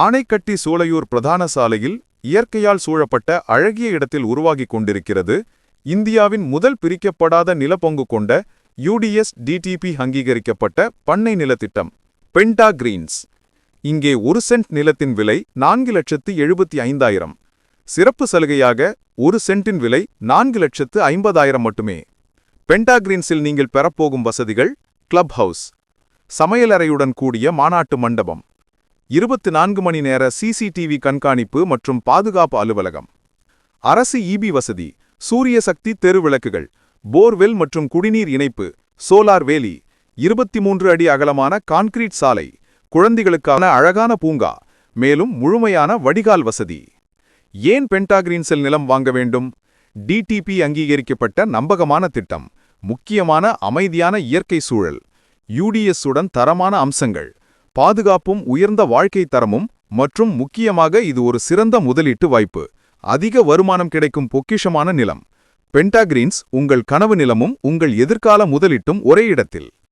ஆனைக்கட்டி சூளையூர் பிரதான சாலையில் இயற்கையால் சூழப்பட்ட அழகிய இடத்தில் உருவாகிக் கொண்டிருக்கிறது இந்தியாவின் முதல் பிரிக்கப்படாத நிலப்பொங்கு கொண்ட யுடிஎஸ் டிடிபி அங்கீகரிக்கப்பட்ட பண்ணை நிலத்திட்டம் பென்டா கிரீன்ஸ். இங்கே ஒரு சென்ட் நிலத்தின் விலை நான்கு லட்சத்து எழுபத்தி ஐந்தாயிரம். சிறப்பு சலுகையாக ஒரு சென்ட்டின் விலை நான்கு லட்சத்து ஐம்பதாயிரம் மட்டுமே. பென்டா கிரீன்ஸில் நீங்கள் பெறப்போகும் வசதிகள் கிளப் ஹவுஸ். சமையலறையுடன் கூடிய மாநாட்டு மண்டபம். இருபத்து நான்கு மணி நேர சிசிடிவி கண்காணிப்பு மற்றும் பாதுகாப்பு அலுவலகம். அரசு இபி வசதி சூரிய சக்தி தெருவிளக்குகள் போர்வெல் மற்றும் குடிநீர் இணைப்பு சோலார் வேலி இருபத்தி மூன்று அடி அகலமான கான்கிரீட் சாலை குழந்தைகளுக்கான அழகான பூங்கா மேலும் முழுமையான வடிகால் வசதி. ஏன் பென்டாகிரீன்ஸில் நிலம் வாங்க வேண்டும்? டிடிபி அங்கீகரிக்கப்பட்ட நம்பகமான திட்டம் முக்கியமான அமைதியான இயற்கை சூழல் யுடிஎஸ் உடன் தரமான அம்சங்கள். பாதுகாப்பும் உயர்ந்த வாழ்க்கை தரமும் மற்றும் முக்கியமாக இது ஒரு சிறந்த முதலீட்டு வாய்ப்பு. அதிக வருமானம் கிடைக்கும் பொக்கிஷமான நிலம். பென்டாகிரீன்ஸ் உங்கள் கனவு நிலமும் உங்கள் எதிர்கால முதலீட்டும் ஒரே இடத்தில்.